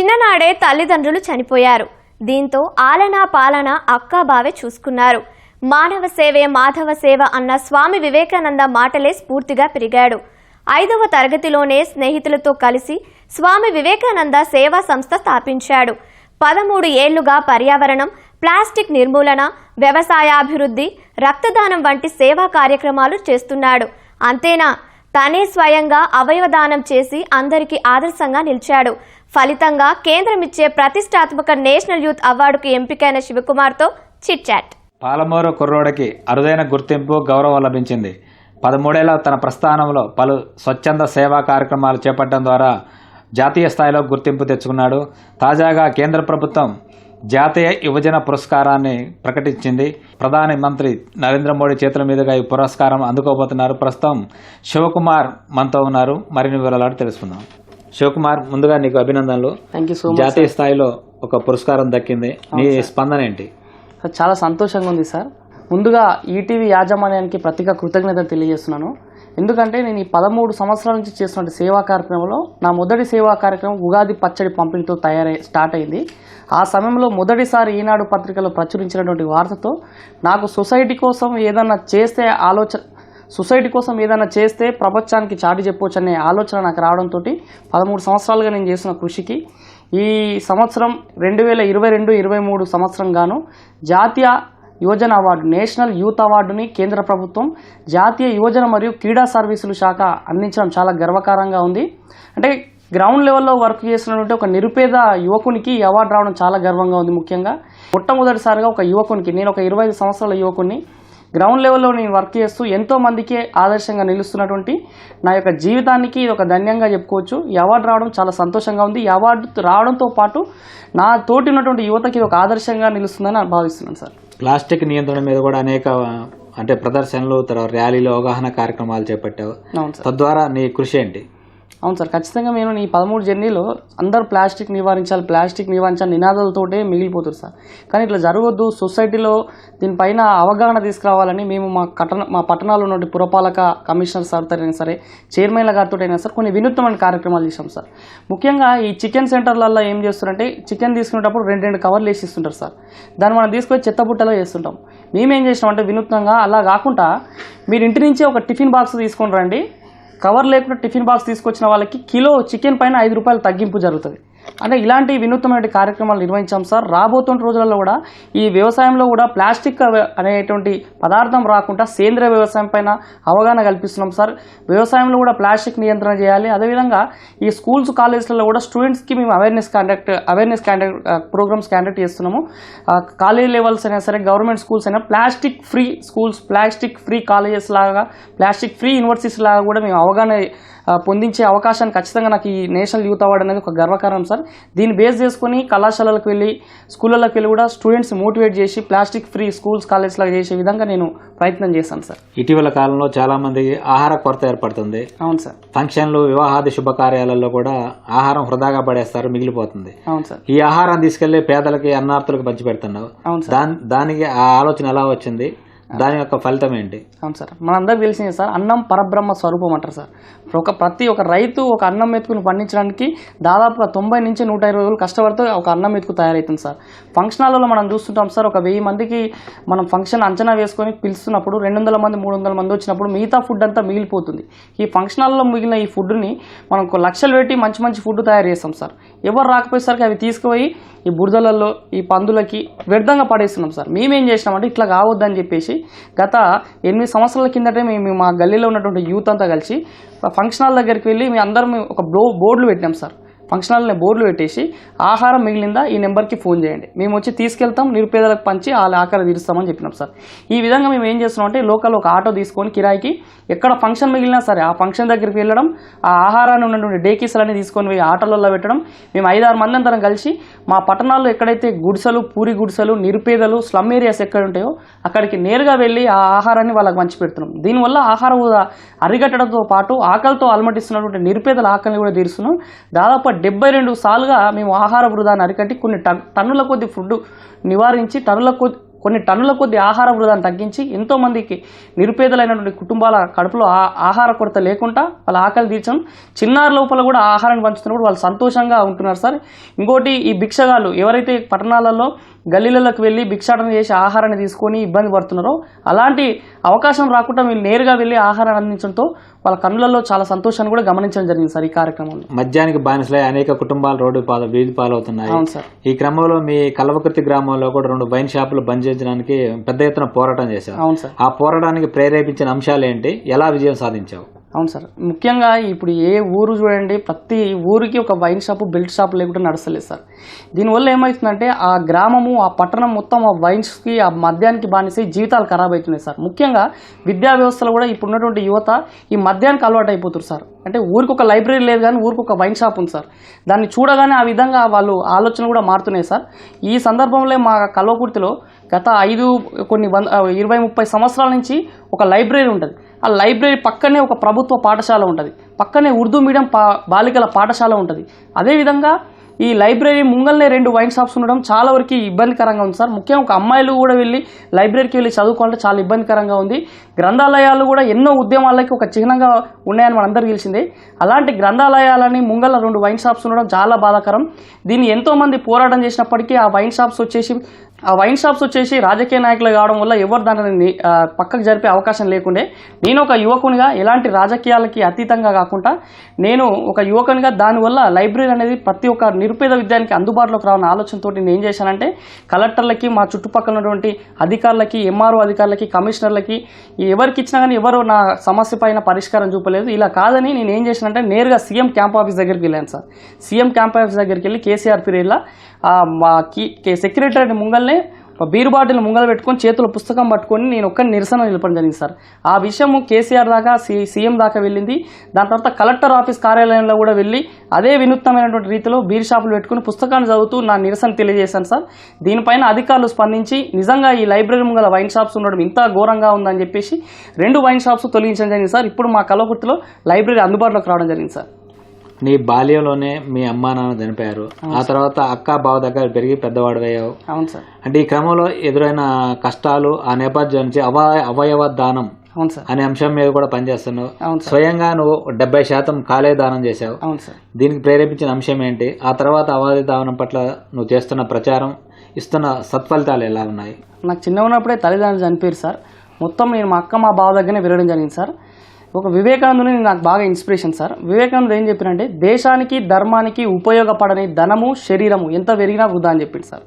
చిన్ననాడే తల్లిదండ్రులు చనిపోయారు. దీంతో ఆలనా పాలన అక్కాబావే చూసుకున్నారు. మానవ సేవే మాధవ సేవ అన్న స్వామి వివేకానంద మాటలే స్ఫూర్తిగా పెరిగాడు. ఐదవ తరగతిలోనే స్నేహితులతో కలిసి స్వామి వివేకానంద సేవా సంస్థ స్థాపించాడు. పదమూడు ఏళ్ళుగా పర్యావరణం ప్లాస్టిక్ నిర్మూలన వ్యవసాయాభివృద్ధి రక్తదానం వంటి సేవా కార్యక్రమాలు చేస్తున్నాడు. అంతేనా? తనే స్వయంగా అవయవదానం చేసి అందరికీ ఆదర్శంగా నిలిచాడు. ఫలితంగా కేంద్రం ఇచ్చే ప్రతిష్టాత్మక నేషనల్ యూత్ అవార్డుకు ఎంపికైన శివకుమార్తో చిట్ చాట్ పాలమూరు కుర్రోడికి అరుదైన గుర్తింపు గౌరవం లభించింది. పదమూడేళ్ళ తన ప్రస్థానంలో పలు స్వచ్ఛంద సేవా కార్యక్రమాలు చేపట్టడం ద్వారా జాతీయ స్థాయిలో గుర్తింపు తెచ్చుకున్నాడు. తాజాగా కేంద్ర ప్రభుత్వం జాతీయ యువజన పురస్కారాన్ని ప్రకటించింది. ప్రధాని మంత్రి నరేంద్ర మోడీ చేతుల మీదుగా ఈ పురస్కారం అందుకోబోతున్నారు. ప్రస్తుతం శివకుమార్ మనతో ఉన్నారు. మరిన్ని వివరాలు తెలుసుకుందాం. శివకుమార్ ముందుగా నీకు అభినందనలు. జాతీయ స్థాయిలో ఒక పురస్కారం దక్కింది. నీ స్పందన ఏంటి? చాలా సంతోషంగా ఉంది సార్ ముందుగా ఈటీవీ యాజమాన్యానికి ప్రత్యేక కృతజ్ఞతలు తెలియజేస్తున్నాను. ఎందుకంటే నేను ఈ పదమూడు సంవత్సరాల నుంచి చేస్తున్న సేవా కార్యక్రమంలో నా మొదటి సేవా కార్యక్రమం ఉగాది పచ్చడి పంపిణీతో తయారై స్టార్ట్ అయింది. ఆ సమయంలో మొదటిసారి ఈనాడు పత్రికలో ప్రచురించినటువంటి వార్తతో నాకు సొసైటీ కోసం ఏదన్నా చేస్తే ఆలోచన సొసైటీ కోసం ఏదైనా చేస్తే ప్రపంచానికి చాటి చెప్పొచ్చు అనే ఆలోచన నాకు రావడంతో పదమూడు సంవత్సరాలుగా నేను చేసిన కృషికి ఈ సంవత్సరం రెండు వేల ఇరవై రెండు ఇరవై మూడు సంవత్సరం గాను జాతీయ యువజన అవార్డు నేషనల్ యూత్ అవార్డుని కేంద్ర ప్రభుత్వం జాతీయ యువజన మరియు క్రీడా సర్వీసులు శాఖ అందించడం చాలా గర్వకారంగా ఉంది. అంటే గ్రౌండ్ లెవెల్లో వర్క్ చేసినటువంటి ఒక నిరుపేద యువకునికి అవార్డు రావడం చాలా గర్వంగా ఉంది ముఖ్యంగా. మొట్టమొదటిసారిగా ఒక యువకునికి నేను ఒక ఇరవై ఐదు సంవత్సరాల యువకుని గ్రౌండ్ లెవెల్లో నేను వర్క్ చేస్తూ ఎంతో మందికి ఆదర్శంగా నిలుస్తున్నటువంటి నా యొక్క జీవితానికి ఇది ఒక ధన్యంగా చెప్పుకోవచ్చు. ఈ అవార్డు రావడం చాలా సంతోషంగా ఉంది. ఈ అవార్డు రావడంతో పాటు నా తోటి ఉన్నటువంటి యువతకి ఇది ఒక ఆదర్శంగా నిలుస్తుందని నేను భావిస్తున్నాను సార్. ప్లాస్టిక్ నియంత్రణ మీద కూడా అనేక అంటే ప్రదర్శనలు తర్వాత ర్యాలీలు అవగాహన కార్యక్రమాలు చేపట్టావు. తద్వారా నీ కృషి ఏంటి? అవును సార్ ఖచ్చితంగా మేము ఈ పదమూడు జర్నీలో అందరూ ప్లాస్టిక్ నివారించాలి ప్లాస్టిక్ నివారించాలి నినాదాలతోటే మిగిలిపోతుంది సార్. కానీ ఇట్లా జరగవద్దు సొసైటీలో దీనిపైన అవగాహన తీసుకురావాలని మేము మా కటన మా పట్టణాల్లో ఉన్న పురపాలక కమిషనర్ సార్తో అయినా సరే చైర్మన్ల గారితో అయినా సరే కొన్ని వినూత్నమైన కార్యక్రమాలు చేశాం సార్. ముఖ్యంగా ఈ చికెన్ సెంటర్లలో ఏం చేస్తారంటే చికెన్ తీసుకునేటప్పుడు రెండు రెండు కవర్లు వేసి ఇస్తుంటారు సార్. దాన్ని మనం తీసుకొని చెత్తబుట్టలో వేస్తుంటాం. మేమేం చేసినామంటే వినూత్నంగా అలా కాకుండా మీరు ఇంటి నుంచే ఒక టిఫిన్ బాక్స్ తీసుకొని రండి కవర్ లేకుండా టిఫిన్ బాక్స్ తీసుకొచ్చిన వాళ్ళకి కిలో చికెన్ పైన ఐదు రూపాయలు తగ్గింపు జరుగుతుంది. అంటే ఇలాంటి వినూత్నమైన కార్యక్రమాలు నిర్వహించాం సార్. రాబోతున్న రోజులలో కూడా ఈ వ్యవసాయంలో కూడా ప్లాస్టిక్ అనేటువంటి పదార్థం రాకుండా సేంద్రియ వ్యవసాయం పైన అవగాహన కల్పిస్తున్నాం సార్. వ్యవసాయంలో కూడా ప్లాస్టిక్ నియంత్రణ చేయాలి. అదేవిధంగా ఈ స్కూల్స్ కాలేజీలలో కూడా స్టూడెంట్స్కి మేము awareness conduct awareness conduct programs conduct చేస్తున్నాము. కాలేజ్ లెవెల్స్ అయినా సరే గవర్నమెంట్ స్కూల్స్ అయినా plastic free schools plastic free colleges లాగా ప్లాస్టిక్ ఫ్రీ యూనివర్సిటీస్ లాగా కూడా మేము అవగాహన పొందించే అవకాశాన్ని ఖచ్చితంగా నాకు ఈ నేషనల్ యూత్ అవార్డు అనేది ఒక గర్వకారణం సార్. దీన్ని బేస్ చేసుకొని కళాశాలలకు వెళ్ళి స్కూళ్ళకి వెళ్ళి కూడా స్టూడెంట్స్ మోటివేట్ చేసి ప్లాస్టిక్ ఫ్రీ స్కూల్స్ కాలేజ్ లాగా చేసే విధంగా నేను ప్రయత్నం చేశాను సార్. ఇటీవల కాలంలో చాలా మంది ఆహార కొరత ఏర్పడుతుంది. అవును సార్. ఫంక్షన్లు వివాహాది శుభకార్యాలలో కూడా ఆహారం వృధాగా పడేస్తారు మిగిలిపోతుంది. అవును సార్. ఈ ఆహారం తీసుకెళ్ళి పేదలకి అన్నార్థులకు పంచి పెడుతున్నావు అవును సార్. దాని దానికి ఆ ఆలోచన ఎలా వచ్చింది? దాని యొక్క ఫలితం ఏంటి? అవును సార్. మనందరికి తెలిసిందే సార్ అన్నం పరబ్రహ్మ స్వరూపం అంటారు సార్. ఒక ప్రతి ఒక రైతు ఒక అన్నం ఎత్తుకుని పండించడానికి దాదాపుగా తొంభై నుంచి నూట ఇరవై రోజులు కష్టపడితే ఒక అన్నం ఎత్తుకు తయారవుతుంది సార్. ఫంక్షన్ హాల్లో మనం చూస్తుంటాం సార్ ఒక వెయ్యి మందికి మనం ఫంక్షన్ అంచనా వేసుకొని పిలుస్తున్నప్పుడు రెండు వందల మంది మూడు వందల మంది వచ్చినప్పుడు మిగతా ఫుడ్ అంతా మిగిలిపోతుంది. ఈ ఫంక్షన్ హాల్లో మిగిలిన ఈ ఫుడ్ని మనం ఒక లక్షలు పెట్టి మంచి మంచి ఫుడ్ తయారు చేస్తాం సార్. ఎవరు రాకపోయేసరికి అవి తీసుకుపోయి ఈ బురదలలో ఈ పందులకి వ్యర్థంగా పడేస్తున్నాం సార్. మేమేం చేసినామంటే ఇట్లా కావద్దని చెప్పేసి గత ఎనిమిది సంవత్సరాల కిందటే మేము మా గల్లీలో ఉన్నటువంటి యూత్ అంతా కలిసి ఫంక్షన్ హాల్ దగ్గరికి వెళ్ళి మేము అందరం ఒక బ్లో బోర్డులు పెట్టినాం సార్. ఫంక్షన్ హాల్ని బోర్డులు పెట్టేసి ఆహారం మిగిలిందా ఈ నెంబర్కి ఫోన్ చేయండి. మేము వచ్చి తీసుకెళ్తాం నిరుపేదలకు పంచి వాళ్ళ ఆకలి తీరుస్తామని చెప్పినాం సార్. ఈ విధంగా మేము ఏం చేస్తున్నాం అంటే లోకల్ ఒక ఆటో తీసుకొని కిరాయికి ఎక్కడ ఫంక్షన్ మిగిలినా సరే ఆ ఫంక్షన్ దగ్గరికి వెళ్ళడం ఆ ఆహారాన్ని ఉన్నటువంటి డేకీసులన్నీ తీసుకొని పోయి ఆటోలలో పెట్టడం మేము ఐదారు మంది అందరం కలిసి మా పట్టణాల్లో ఎక్కడైతే గుడిసెలు పూరి గుడిసెలు నిరుపేదలు స్లమ్ ఏరియాస్ ఎక్కడ ఉంటాయో అక్కడికి నేరుగా వెళ్ళి ఆ ఆహారాన్ని వాళ్ళకి పంచి పెడుతున్నాం. దీనివల్ల ఆహార అరిగట్టడంతో పాటు ఆకలితో అలమటిస్తున్నటువంటి నిరుపేదల ఆకలిని కూడా తీరుస్తున్నాం. దాదాపు డెబ్బై రెండు సార్లుగా మేము ఆహార వృధాన్ని అరికట్టి కొన్ని టన్ టన్నుల కొద్ది ఫుడ్ నివారించి టన్నుల కొద్ది కొన్ని టన్నుల కొద్ది ఆహార వృధాన్ని తగ్గించి ఎంతోమందికి నిరుపేదలైనటువంటి కుటుంబాల కడుపులో ఆ- ఆహార కొరత లేకుండా వాళ్ళ ఆకలి తీర్చడం చిన్నారి లోపల కూడా ఆహారాన్ని పంచుతున్నప్పుడు వాళ్ళు సంతోషంగా ఉంటున్నారు సార్. ఇంకోటి ఈ భిక్షగాళ్ళు ఎవరైతే పట్టణాలలో గల్లీలలోకి వెళ్ళి భిక్షాటన చేసి ఆహారాన్ని తీసుకొని ఇబ్బంది పడుతున్నారో అలాంటి అవకాశం రాకుండా వీళ్ళు నేరుగా వెళ్ళి ఆహారాన్ని అందించడంతో వాళ్ళ కన్నులలో చాలా సంతోషాన్ని కూడా గమనించడం జరిగింది సార్ ఈ కార్యక్రమంలో. మద్యానికి బానిసలై అనేక కుటుంబాలు రోడ్డు పాలు వీధి పాలవుతున్నాయి. అవును సార్. ఈ క్రమంలో మీ కల్వకుర్తి గ్రామంలో కూడా రెండు వైన్ షాపులు బంద్ చేయించడానికి పెద్ద ఎత్తున పోరాటం అవును సార్. ఆ పోరాటానికి ప్రేరేపించిన అంశాలు ఏంటి? ఎలా విజయం సాధించావు? అవును సార్. ముఖ్యంగా ఇప్పుడు ఏ ఊరు చూడండి ప్రతి ఊరికి ఒక వైన్ షాపు బెల్ట్ షాప్ లేకుండా నడచలేదు సార్. దీనివల్ల ఏమవుతుందంటే ఆ గ్రామము ఆ పట్టణం మొత్తం ఆ వైన్స్కి ఆ మద్యానికి బానిసి జీవితాలు ఖరాబ్ అవుతున్నాయి సార్. ముఖ్యంగా విద్యా వ్యవస్థలో కూడా ఇప్పుడు ఉన్నటువంటి యువత ఈ మద్యానికి అలవాటు అయిపోతారు సార్. అంటే ఊరికి ఒక లైబ్రరీ లేదు కానీ ఊరికి ఒక వైన్ షాప్ ఉంది సార్. దాన్ని చూడగానే ఆ విధంగా వాళ్ళు ఆలోచన కూడా మారుతున్నాయి సార్. ఈ సందర్భంలో మా కల్వకుర్తిలో గత ఐదు కొన్ని వంద ఇరవై ముప్పై సంవత్సరాల నుంచి ఒక లైబ్రరీ ఉంటుంది. ఆ లైబ్రరీ పక్కనే ఒక ప్రభుత్వ పాఠశాల ఉంటుంది. పక్కనే ఉర్దూ మీడియం పా బాలికల పాఠశాల ఉంటుంది. అదేవిధంగా ఈ లైబ్రరీ ముంగల్నే రెండు వైన్ షాప్స్ ఉండడం చాలా వరకు ఇబ్బందికరంగా ఉంది సార్. ముఖ్యంగా ఒక అమ్మాయిలు కూడా వెళ్ళి లైబ్రరీకి వెళ్ళి చదువుకోవాలంటే చాలా ఇబ్బందికరంగా ఉంది. గ్రంథాలయాలు కూడా ఎన్నో ఉద్యమాలకి ఒక చిహ్నంగా ఉన్నాయని మనందరికీ తెలిసిందే. అలాంటి గ్రంథాలయాలని ముంగల రెండు వైన్ షాప్స్ ఉండడం చాలా బాధాకరం. దీన్ని ఎంతోమంది పోరాటం చేసినప్పటికీ ఆ వైన్ షాప్స్ వచ్చేసి ఆ వైన్ షాప్స్ వచ్చేసి రాజకీయ నాయకులు కావడం వల్ల ఎవరు దానిని పక్కకు జరిపే అవకాశం లేకుండే. నేను ఒక యువకునిగా ఎలాంటి రాజకీయాలకి అతీతంగా కాకుండా నేను ఒక యువకునిగా దానివల్ల లైబ్రరీ అనేది ప్రతి ఒక్క నిరుపేద విద్యానికి అందుబాటులోకి రావాలన్న ఆలోచనతో నేను ఏం చేశానంటే కలెక్టర్లకి మా చుట్టుపక్కల ఉన్నటువంటి అధికారులకి ఎంఆర్ఓ అధికారులకి కమిషనర్లకి ఎవరికి ఇచ్చినా కానీ ఎవరు నా సమస్య పైన పరిష్కారం చూపలేదు. ఇలా కాదని నేను ఏం చేశానంటే నేరుగా సీఎం క్యాంప్ ఆఫీస్ దగ్గరికి వెళ్ళాను సార్. సీఎం క్యాంప్ ఆఫీస్ దగ్గరికి వెళ్ళి కేసీఆర్ పీరియడ్లో మా కీ సెక్రటరీ ముంగల్నే ఒక బీరు బాటిల్ ముంగల పెట్టుకొని చేతిలో పుస్తకం పట్టుకొని నేను ఒక్క నిరసన నిలపడం జరిగింది సార్. ఆ విషయం కేసీఆర్ దాకా సి సీఎం దాకా వెళ్ళింది. దాని తర్వాత కలెక్టర్ ఆఫీస్ కార్యాలయంలో కూడా వెళ్ళి అదే వినూత్నమైనటువంటి రీతిలో బీర్ షాపులు పెట్టుకుని పుస్తకాన్ని చదువుతూ నా నిరసన తెలియజేశాను సార్. దీనిపైన అధికారులు స్పందించి నిజంగా ఈ లైబ్రరీ ముంగల వైన్ షాప్స్ ఉండడం ఇంత ఘోరంగా ఉందని చెప్పేసి రెండు వైన్ షాప్స్ తొలగించడం జరిగింది సార్. ఇప్పుడు మా కలవకుర్తిలో లైబ్రరీ అందుబాటులోకి రావడం జరిగింది సార్. నీ బాల్యంలోనే మీ అమ్మా నాన్న చనిపోయారు. ఆ తర్వాత అక్క బావ దగ్గర పెరిగి పెద్దవాడు అయ్యావు అవును సార్. అంటే ఈ క్రమంలో ఎదురైన కష్టాలు ఆ నేపథ్యం నుంచి అవ అవయవ దానం అవును సార్. అనే అంశం మీద కూడా పనిచేస్తున్నావు. స్వయంగా నువ్వు డెబ్బై శాతం కాలే దానం చేశావు. అవును సార్. దీనికి ప్రేరేపించిన అంశం ఏంటి? ఆ తర్వాత అవయవ దానం పట్ల నువ్వు చేస్తున్న ప్రచారం ఇస్తున్న సత్ఫలితాలు ఎలా ఉన్నాయి? నాకు చిన్న ఉన్నప్పుడే తల్లిదండ్రులు చనిపోయారు సార్. మొత్తం నేను మా అక్క మా బావ దగ్గరనే విరగడం జరిగింది సార్. ఒక వివేకానందుని నాకు బాగా ఇన్స్పిరేషన్ సార్ వివేకానంద ఏం చెప్పినంటే దేశానికి ధర్మానికి ఉపయోగపడని ధనము శరీరము ఎంత పెరిగినా వృధా అని చెప్పింది సార్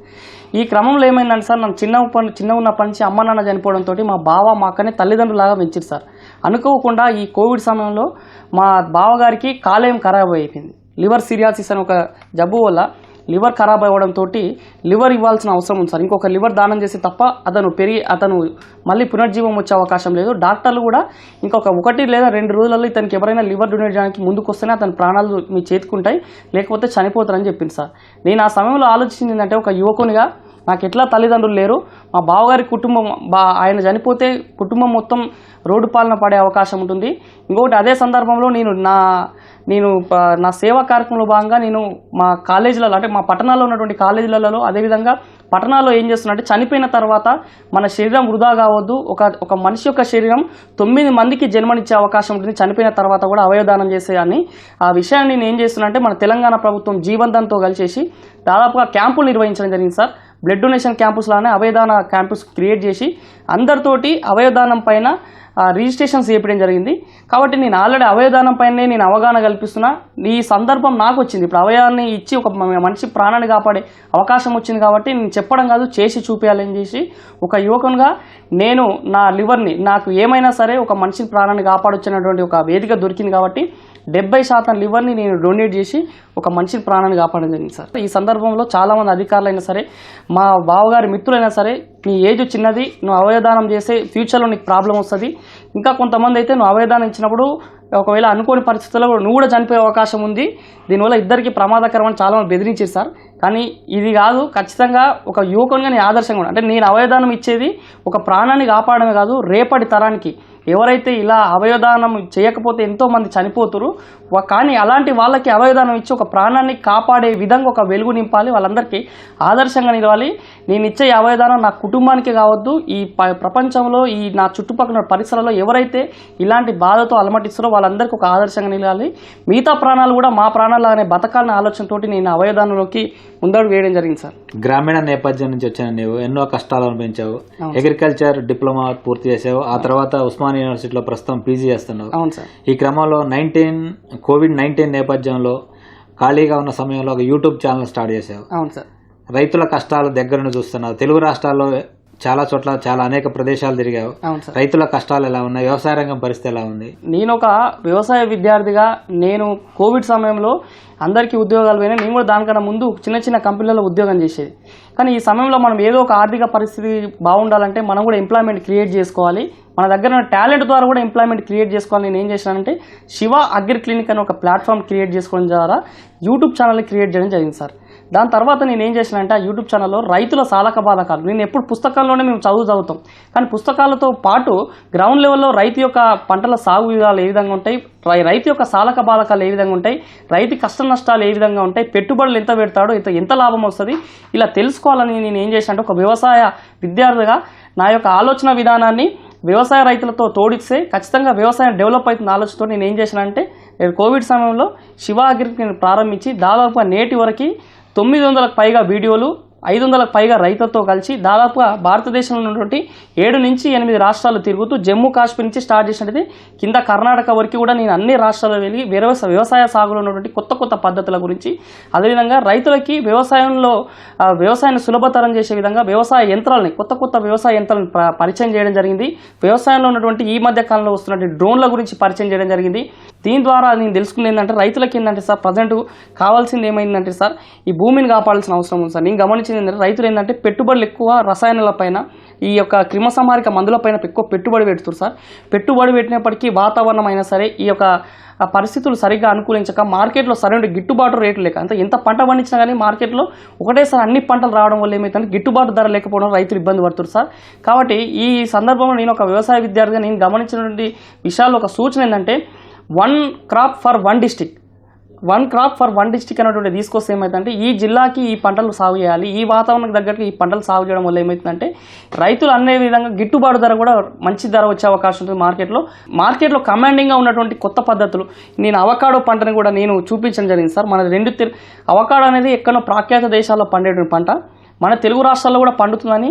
ఈ క్రమంలో ఏమైందంటే సార్ నన్ను చిన్న పని- చిన్న ఉన్నప్పటి నుంచి అమ్మ నాన్న చనిపోవడంతో మా బావ మా అక్కనే తల్లిదండ్రులాగా పెంచారు సార్ అనుకోకుండా ఈ కోవిడ్ సమయంలో మా బావగారికి కాలేయం ఖరాబ్ అయిపోయింది. లివర్ సిరియాసిస్ అని ఒక జబ్బు వల్ల లివర్ ఖరాబ్ అవ్వడంతో లివర్ ఇవ్వాల్సిన అవసరం ఉంది సార్. ఇంకొక లివర్ దానం చేసి తప్ప అతను పెరిగి అతను మళ్ళీ పునర్జీవం వచ్చే అవకాశం లేదు. డాక్టర్లు కూడా ఇంకొక ఒకటి లేదా రెండు రోజులలో ఇతనికి ఎవరైనా లివర్ డొనేట్ చేయడానికి ముందుకు వస్తేనే అతని ప్రాణాలు మీ చేతుకుంటాయి లేకపోతే చనిపోతారని చెప్పింది సార్. నేను ఆ సమయంలో ఆలోచించింది ఏంటంటే ఒక యువకునిగా నాకు ఎట్లా తల్లిదండ్రులు లేరు? మా బావగారి కుటుంబం బా ఆయన చనిపోతే కుటుంబం మొత్తం రోడ్డు పాలన పడే అవకాశం ఉంటుంది. ఇంకొకటి అదే సందర్భంలో నేను నా నేను నా సేవా కార్యక్రమంలో భాగంగా నేను మా కాలేజీలలో అంటే మా పట్టణాల్లో ఉన్నటువంటి కాలేజీలలో అదేవిధంగా పట్టణాల్లో ఏం చేస్తున్నా చనిపోయిన తర్వాత మన శరీరం వృధా కావద్దు. ఒక ఒక మనిషి యొక్క శరీరం తొమ్మిది మందికి జన్మనిచ్చే అవకాశం ఉంటుంది. చనిపోయిన తర్వాత కూడా అవయవదానం చేసే ఆ విషయాన్ని నేను ఏం చేస్తున్నా అంటే మన తెలంగాణ ప్రభుత్వం జీవంతంతో కలిసేసి దాదాపుగా క్యాంపులు నిర్వహించడం జరిగింది సార్. బ్లడ్ డొనేషన్ క్యాంపస్ లానే అవయదాన క్యాంపస్ క్రియేట్ చేసి అందరితోటి అవయవదానం పైన రిజిస్ట్రేషన్స్ చేపడం జరిగింది. కాబట్టి నేను ఆల్రెడీ అవయదానం పైనే నేను అవగాహన కల్పిస్తున్నా. ఈ సందర్భం నాకు వచ్చింది. ఇప్పుడు అవయవాన్ని ఇచ్చి ఒక మనిషి ప్రాణాన్ని కాపాడే అవకాశం వచ్చింది కాబట్టి నేను చెప్పడం కాదు చేసి చూపించాలని చేసి ఒక యువకునిగా నేను నా లివర్ని నాకు ఏమైనా సరే ఒక మనిషి ప్రాణాన్ని కాపాడొచ్చినటువంటి ఒక వేదిక దొరికింది కాబట్టి డెబ్బై శాతం లివర్ని నేను డొనేట్ చేసి ఒక మనిషి ప్రాణాన్ని కాపాడడం జరిగింది సార్. ఈ సందర్భంలో చాలామంది అధికారులు అయినా సరే మా బావగారి మిత్రులైనా సరే నీ ఏజ్ చిన్నది నువ్వు అవయదానం చేస్తే ఫ్యూచర్లో నీకు ప్రాబ్లం వస్తుంది. ఇంకా కొంతమంది అయితే నువ్వు అవయదానం ఇచ్చినప్పుడు ఒకవేళ అనుకోని పరిస్థితుల్లో నువ్వు కూడా చనిపోయే అవకాశం ఉంది. దీనివల్ల ఇద్దరికి ప్రమాదకరం అని చాలామంది బెదిరించారు సార్. కానీ ఇది కాదు ఖచ్చితంగా ఒక యువకునిగా నేను ఆదర్శంగా అంటే నేను అవయదానం ఇచ్చేది ఒక ప్రాణాన్ని కాపాడమే కాదు రేపటి తరానికి ఎవరైతే ఇలా అవయవదానం చేయకపోతే ఎంతోమంది చనిపోతురు. కానీ అలాంటి వాళ్ళకి అవయవదానం ఇచ్చి ఒక ప్రాణాన్ని కాపాడే విధంగా ఒక వెలుగు నింపాలి. వాళ్ళందరికీ ఆదర్శంగా నిలవాలి. నేను ఇచ్చే ఈ అవయదానం నా కుటుంబానికి కావద్దు. ఈ ప్రపంచంలో ఈ నా చుట్టుపక్కల పరిసరాల్లో ఎవరైతే ఇలాంటి బాధతో అలమటిస్తారో వాళ్ళందరికీ ఒక ఆదర్శంగా నిలగాలి. మిగతా ప్రాణాలు కూడా మా ప్రాణాలనే బతకాలనే ఆలోచనతోటి నేను అవయదానంలోకి ముందడుగు వేయడం జరిగింది సార్. గ్రామీణ నేపథ్యం నుంచి వచ్చిన నీవు ఎన్నో కష్టాలు అనిపించావు అగ్రికల్చర్ డిప్లొమా పూర్తి చేసావు ఆ తర్వాత ఉస్మాన్ యూనివర్సిటీలో ప్రస్తుతం పీజీ చేస్తున్నావు. అవును సార్. ఈ క్రమంలో నైన్టీన్ కోవిడ్ నైన్టీన్ నేపథ్యంలో ఖాళీగా ఉన్న సమయంలో ఒక యూట్యూబ్ ఛానల్ స్టార్ట్ చేసావు అవును సార్. రైతుల కష్టాలు దగ్గర చూస్తున్నావు. తెలుగు రాష్ట్రాల్లో చాలా చోట్ల చాలా అనేక ప్రదేశాలు తిరిగావు. రైతుల కష్టాలు ఎలా ఉన్నాయి? వ్యవసాయ రంగం పరిస్థితి ఎలా ఉంది? నేను ఒక వ్యవసాయ విద్యార్థిగా నేను కోవిడ్ సమయంలో అందరికీ ఉద్యోగాలు పోయినా నేను కూడా దానికన్నా ముందు చిన్న చిన్న కంపెనీలలో ఉద్యోగం చేసేది. కానీ ఈ సమయంలో మనం ఏదో ఒక ఆర్థిక పరిస్థితి బాగుండాలంటే మనం కూడా ఎంప్లాయ్మెంట్ క్రియేట్ చేసుకోవాలి. మన దగ్గర ఉన్న టాలెంట్ ద్వారా కూడా ఎంప్లాయ్మెంట్ క్రియేట్ చేసుకోవాలి. నేను ఏం చేశానంటే శివ అగ్రి క్లినిక్ అని ఒక ప్లాట్ఫామ్ క్రియేట్ చేసుకోవడం ద్వారా యూట్యూబ్ ఛానల్ని క్రియేట్ చేయడం జరిగింది సార్. దాని తర్వాత నేను ఏం చేశానంటే ఆ యూట్యూబ్ ఛానల్లో రైతుల సాలక బాధకాలు. నేను ఎప్పుడు పుస్తకాల్లోనే మేము చదువు చదువుతాం. కానీ పుస్తకాలతో పాటు గ్రౌండ్ లెవెల్లో రైతు యొక్క పంటల సాగు విధాలు ఏ విధంగా ఉంటాయి రై- రైతు యొక్క సాలక బాధకాలు ఏ విధంగా ఉంటాయి రైతు కష్ట నష్టాలు ఏ విధంగా ఉంటాయి పెట్టుబడులు ఎంత పెడతాడో ఇంత ఎంత లాభం వస్తుంది? ఇలా తెలుసుకోవాలని నేను ఏం చేశానంటే ఒక వ్యవసాయ విద్యార్థిగా నా యొక్క ఆలోచన విధానాన్ని వ్యవసాయ రైతులతో తోడిస్తే ఖచ్చితంగా వ్యవసాయం డెవలప్ అవుతుంది ఆలోచనతో నేను ఏం చేశానంటే నేను కోవిడ్ సమయంలో శివ అగ్రికి నేను ప్రారంభించి దాదాపుగా నేటి వరకు తొమ్మిది వందలకు పైగా వీడియోలు ఐదు వందలకు పైగా రైతులతో కలిసి దాదాపుగా భారతదేశంలో ఉన్నటువంటి ఏడు నుంచి ఎనిమిది రాష్ట్రాలు తిరుగుతూ జమ్మూ కాశ్మీర్ నుంచి స్టార్ట్ చేసినది కింద కర్ణాటక వరకు కూడా నేను అన్ని రాష్ట్రాల్లో వెళ్ళి వ్యవసాయ వ్యవసాయ సాగులో ఉన్నటువంటి కొత్త కొత్త పద్ధతుల గురించి అదేవిధంగా రైతులకి వ్యవసాయంలో వ్యవసాయాన్ని సులభతరం చేసే విధంగా వ్యవసాయ యంత్రాలని కొత్త కొత్త వ్యవసాయ యంత్రాలను పరిచయం చేయడం జరిగింది. వ్యవసాయంలో ఉన్నటువంటి ఈ మధ్య కాలంలో వస్తున్నటువంటి డ్రోన్ల గురించి పరిచయం చేయడం జరిగింది. దీని ద్వారా నేను తెలుసుకుంది ఏంటంటే రైతులకి ఏంటంటే సార్ ప్రజెంట్ కావాల్సింది ఏమైందంటే సార్ ఈ భూమిని కాపాడాల్సిన అవసరం ఉంది సార్. నేను గమనించింది ఏంటంటే రైతులు ఏంటంటే పెట్టుబడులు ఎక్కువ రసాయనాలపైన ఈ యొక్క క్రిమసంహారిక మందులపైన ఎక్కువ పెట్టుబడి పెడుతున్నారు సార్. పెట్టుబడి పెట్టినప్పటికీ వాతావరణం అయినా సరే ఈ యొక్క పరిస్థితులు సరిగ్గా అనుకూలించక మార్కెట్లో సరైన గిట్టుబాటు రేటు లేక అంటే ఎంత పంట పండించినా కానీ మార్కెట్లో ఒకటేసారి అన్ని పంటలు రావడం వల్ల ఏమైతే గిట్టుబాటు ధర లేకపోవడం రైతులు ఇబ్బంది పడుతున్నారు సార్. కాబట్టి ఈ సందర్భంలో నేను ఒక వ్యవసాయ విద్యార్థిగా నేను గమనించినటువంటి విషయాల్లో ఒక సూచన ఏంటంటే one crop for one district one crop for one district అనేటువంటి తీసుకొస్తే ఏమవుతుందంటే ఈ జిల్లాకి ఈ పంటలు సాగు చేయాలి ఈ వాతావరణానికి తగ్గట్టు ఈ పంటలు సాగు చేయడం వల్ల ఏమవుతుందంటే రైతులు అనే విధంగా గిట్టుబాటు ధర కూడా మంచి ధర వచ్చే అవకాశం ఉంటుంది మార్కెట్లో. మార్కెట్లో కమాండింగ్గా ఉన్నటువంటి కొత్త పద్ధతులు నేను అవకాడో పంటని కూడా నేను చూపించడం జరిగింది సార్. మన రెండు అవకాడో అనేది ఎక్కడో ప్రాఖ్యాత దేశాల్లో పండేటువంటి పంట. మన తెలుగు రాష్ట్రాల్లో కూడా పండుతుందని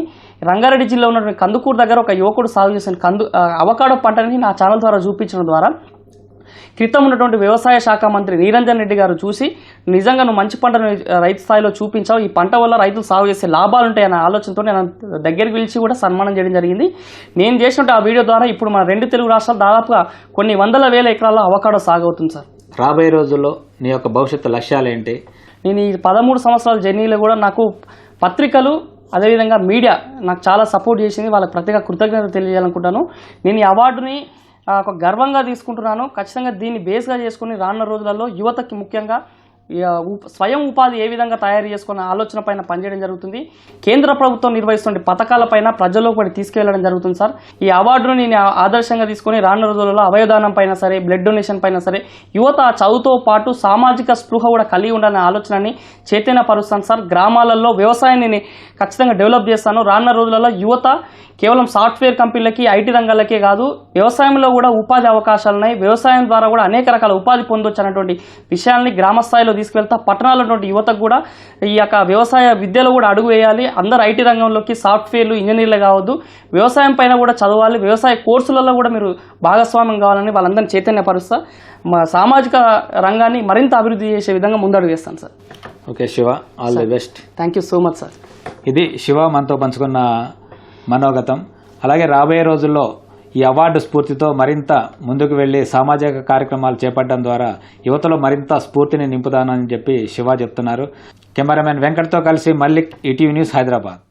రంగారెడ్డి జిల్లా ఉన్నటువంటి కందుకూరు దగ్గర ఒక యువకుడు సాగు చేసిన కందు అవకాడో పంటని నా ఛానల్ ద్వారా చూపించడం ద్వారా క్రితం ఉన్నటువంటి వ్యవసాయ శాఖ మంత్రి నిరంజన్ రెడ్డి గారు చూసి నిజంగా నువ్వు మంచి పంటను రైతు స్థాయిలో చూపించావు. ఈ పంట వల్ల రైతులు సాగు చేసే లాభాలు ఉంటాయన్న ఆలోచనతో నేను దగ్గరికి పిలిచి కూడా సన్మానం చేయడం జరిగింది. నేను చేసినట్టు ఆ వీడియో ద్వారా ఇప్పుడు మన రెండు తెలుగు రాష్ట్రాలు దాదాపుగా కొన్ని వందల వేల ఎకరాల్లో అవకాడో సాగు అవుతుంది సార్. రాబోయే రోజుల్లో నీ యొక్క భవిష్యత్తు లక్ష్యాలు ఏంటి? నేను ఈ పదమూడు సంవత్సరాల జర్నీలో కూడా నాకు పత్రికలు అదేవిధంగా మీడియా నాకు చాలా సపోర్ట్ చేసింది. వాళ్ళకి ప్రత్యేక కృతజ్ఞత తెలియజేయాలనుకుంటాను. నేను ఈ అవార్డుని ఒక గర్వంగా తీసుకుంటున్నాను. ఖచ్చితంగా దీన్ని బేస్గా చేసుకుని రానున్న రోజులలో యువతకి ముఖ్యంగా స్వయం ఉపాధి ఏ విధంగా తయారు చేసుకున్న ఆలోచన పైన పనిచేయడం జరుగుతుంది. కేంద్ర ప్రభుత్వం నిర్వహిస్తున్న పథకాలపైన ప్రజల్లో కూడా తీసుకెళ్ళడం జరుగుతుంది సార్. ఈ అవార్డును నేను ఆదర్శంగా తీసుకొని రానున్న రోజులలో అవయదానం పైన సరే బ్లడ్ డొనేషన్ పైన సరే యువత చదువుతో పాటు సామాజిక స్పృహ కూడా కలిగి ఉండాలనే ఆలోచనని చైతన్యపరుస్తాను సార్. గ్రామాలలో వ్యవసాయాన్ని ఖచ్చితంగా డెవలప్ చేస్తాను. రానున్న రోజులలో యువత కేవలం సాఫ్ట్వేర్ కంపెనీలకి ఐటీ రంగాలకే కాదు వ్యవసాయంలో కూడా ఉపాధి అవకాశాలు ఉన్నాయి. వ్యవసాయం ద్వారా కూడా అనేక రకాల ఉపాధి పొందొచ్చు అనేటువంటి విషయాల్ని గ్రామ స్థాయిలో తీసుకెళ్తా పట్టణాల్లో ఉన్నటువంటి యువతకు కూడా ఈ యొక్క వ్యవసాయ విద్యలో కూడా అడుగు వేయాలి. అందరూ ఐటీ రంగంలోకి సాఫ్ట్వేర్లు ఇంజనీర్లు కావద్దు. వ్యవసాయం పైన కూడా చదవాలి. వ్యవసాయ కోర్సులలో కూడా మీరు భాగస్వామ్యం కావాలని వాళ్ళందరినీ చైతన్యపరుస్తా. మా సామాజిక రంగాన్ని మరింత అభివృద్ధి చేసే విధంగా ముందడుగు వేస్తాను sir. Okay Shiva. All the best thank you so much sir. ఇది శివ మనతో పంచుకున్న మనోగతం. అలాగే రాబోయే రోజుల్లో ఈ అవార్డు స్ఫూర్తితో మరింత ముందుకు వెళ్ళి సామాజిక కార్యక్రమాలు చేపట్టడం ద్వారా యువతలో మరింత స్ఫూర్తిని నింపుతానని చెప్పి శివ చెప్తున్నారు. కెమెరామెన్ వెంకట్తో కలిసి మల్లిక్ ఈటీవీ న్యూస్ హైదరాబాద్.